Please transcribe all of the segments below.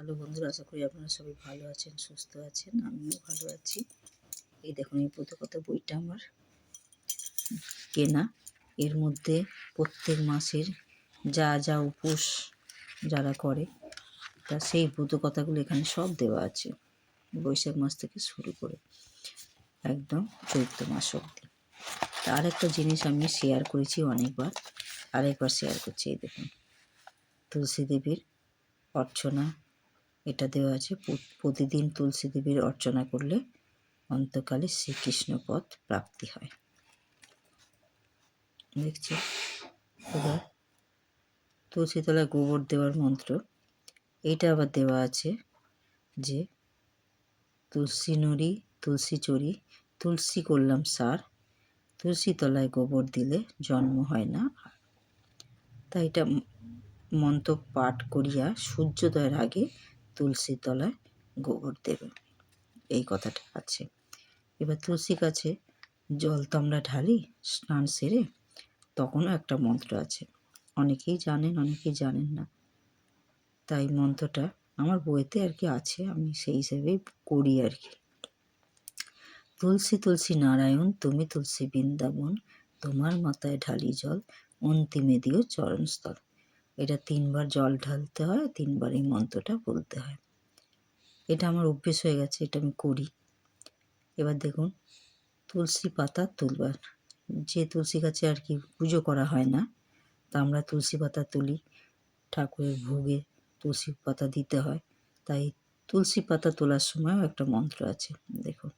Hello বন্ধুরা, আশা করি আপনারা সবাই ভালো আছেন, সুস্থ আছেন, আমিও ভালো আছি। এই দেখুন, এই প্রতকথা বইটা আমার কেনা। এর মধ্যে প্রত্যেক মাসের যা যা উপোস যারা করে, তা সেই কথাগুলো এখানে সব দেওয়া আছে, বৈশাখ মাস থেকে শুরু করে, একদম চৈত্র মাস অবধি। তা আরেকটা জিনিস আমি শেয়ার করেছি অনেকবার, আরেকবার শেয়ার করছি, এই দেখুন। তুলসী দেবীর অর্চনা এটা দেওয়া আছে প্রতিদিন তুলসী দেবীর অর্চনা করলে অন্তকালে শ্রীকৃষ্ণ পথ প্রাপ্তি হয়। দেখছি। এবার তুলসী তলায় গোবর দেওয়ার মন্ত্র। এইটা আবার দেওয়া আছে যে, তুলসী নড়ি, তুলসী চড়ি, তুলসী করলাম সার তুলসী তলায় গোবর দিলে জন্ম হয় না। তাই এটা মন্ত্র পাঠ করিয়া সূর্যোদয়ের আগে তুলসী তলায় গোবর দেবে। এই কথাটা আছে। এবার তুলসী গাছে জল তো আমরা ঢালি, স্নান সেরে তখনও একটা মন্ত্র আছে। অনেকেই জানেন অনেকেই জানেন না। তাই মন্ত্রটা আমার বইতে আর কি আছে, আমি সেই হিসেবেই করি আর কি। তুলসী তুলসী নারায়ণ, তুমি তুলসী বৃন্দাবন, তোমার মাথায় ঢালি জল, অন্তিমে দিও চরণস্থল। এটা তিনবার জল ঢালতে হয়, তিনবার এই মন্ত্রটা বলতে হয়। এটা আমার অভ্যেস হয়ে গেছে, এটা আমি করি। এবার দেখুন, তুলসী পাতা তুলবার। যে তুলসী গাছে আর কি পুজো করা হয় না, তা আমরা তুলসী পাতা তুলি। ঠাকুরের ভোগে তুলসী পাতা দিতে হয়। তাই তুলসী পাতা তোলার সময়ও একটা মন্ত্র আছে, দেখুন।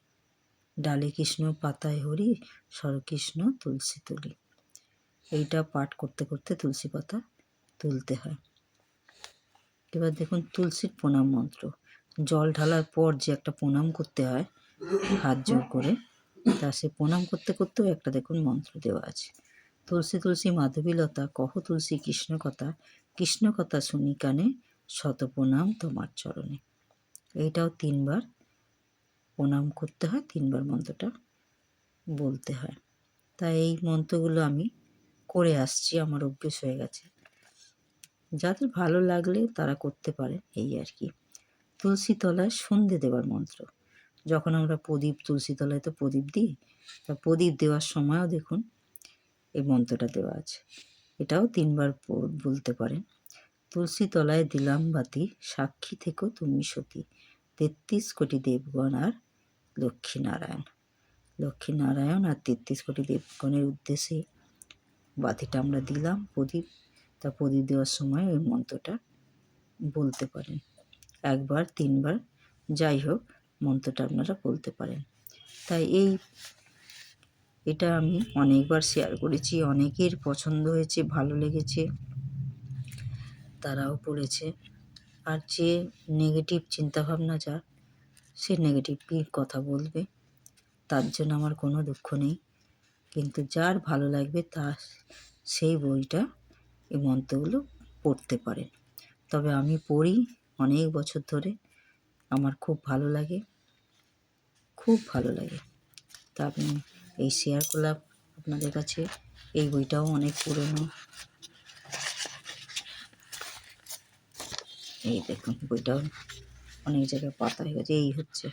ডালে কৃষ্ণ, পাতায় হরি, সরকৃষ্ণ তুলসী তুলি। এইটা পাঠ করতে করতে তুলসী পাতা তুলতে হয়। এবার দেখুন তুলসীর প্রণাম মন্ত্র। জল ঢালার পর যে একটা প্রণাম করতে হয়, হাত জোর করে, তা সে প্রণাম করতে করতেও একটা দেখুন মন্ত্র দেওয়া আছে। তুলসী তুলসী মাধবীলতা, কহ তুলসী কৃষ্ণ কথা কৃষ্ণ কথা শুনি কানে, শত প্রণাম তোমার চরণে। এইটাও তিনবার প্রণাম করতে হয়, তিনবার মন্ত্রটা বলতে হয়। তাই এই মন্ত্রগুলো আমি করে আসছি, আমার অভ্যেস হয়ে গেছে। যাদের ভালো লাগলে তারা করতে পারে, এই আর কি। তুলসী তলায় সন্ধে দেওয়ার মন্ত্র। যখন আমরা প্রদীপ তুলসী তলায় তো প্রদীপ দিই, তা প্রদীপ দেওয়ার সময়ও দেখুন এই মন্ত্রটা দেওয়া আছে। এটাও তিনবার বলতে পারেন। তুলসী তলায় দিলাম বাতি সাক্ষী থেকো তুমি সতী। তেত্রিশ কোটি দেবগণ আর লক্ষ্মীনারায়ণ। লক্ষ্মীনারায়ণ আর তেত্রিশ কোটি দেবগণের উদ্দেশ্যে বাতিটা আমরা দিলাম প্রদীপ। তা প্রদীপ দেওয়ার সময় ওই মন্ত্রটা বলতে পারেন। একবার, তিনবার, যাই হোক, মন্ত্রটা আপনারা বলতে পারেন। তাই এই, এটা আমি অনেকবার শেয়ার করেছি, অনেকের পছন্দ হয়েছে, ভালো লেগেছে, তারাও পড়েছে। আর যে নেগেটিভ চিন্তাভাবনা যার সে নেগেটিভই কথা বলবে, তার জন্য আমার কোনো দুঃখ নেই। কিন্তু যার ভালো লাগবে, তার, সেই বইটা এই মন্ত্রগুলো পড়তে পারেন। তবে আমি পড়ি অনেক বছর ধরে। আমার খুব ভালো লাগে। খুব ভালো লাগে। তা আপনি এই শেয়ার করলাম আপনাদের কাছে এই বইটাও অনেক পুরনো। এই দেখুন বইটাও অনেক জায়গায় পাতা হয়ে গেছে। এই হচ্ছে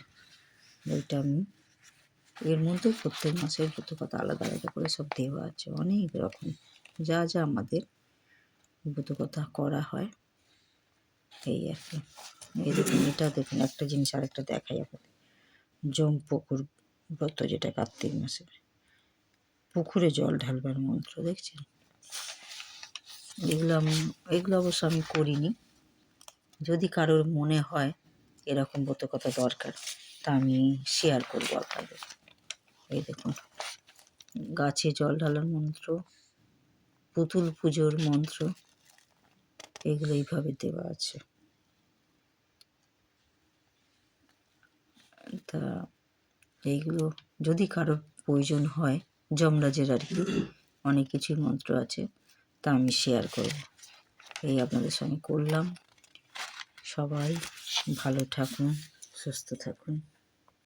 বইটা আমি। এর মধ্যে প্রত্যেক মাসের ব্রত কথা আলাদা আলাদা করে সব দেওয়া আছে। অনেক রকম। যা যা আমাদের কথা করা হয়। এই আর কি। এই দেখুন এটা দেখুন, একটা জিনিস আরেকটা দেখাই আপনাদের। জম পুকুর ব্রত, যেটা কার্তিক মাসে পুকুরে জল ঢালবার মন্ত্র, দেখছেন? এগুলো আমি, এগুলো অবশ্য আমি করিনি। যদি কারোর মনে হয় এরকম কথা দরকার, তা আমি শেয়ার করব আপনাদের। এই দেখুন, গাছে জল ঢালার মন্ত্র, পুতুল পুজোর মন্ত্র এগুলো এইভাবে দেওয়া আছে। তা এইগুলো যদি কারোর প্রয়োজন হয়, যমরাজের আর কি, অনেক কিছুই মন্ত্র আছে, তা আমি শেয়ার করব। এই আপনাদের সঙ্গে করলাম। সবাই ভালো থাকুন, সুস্থ থাকুন।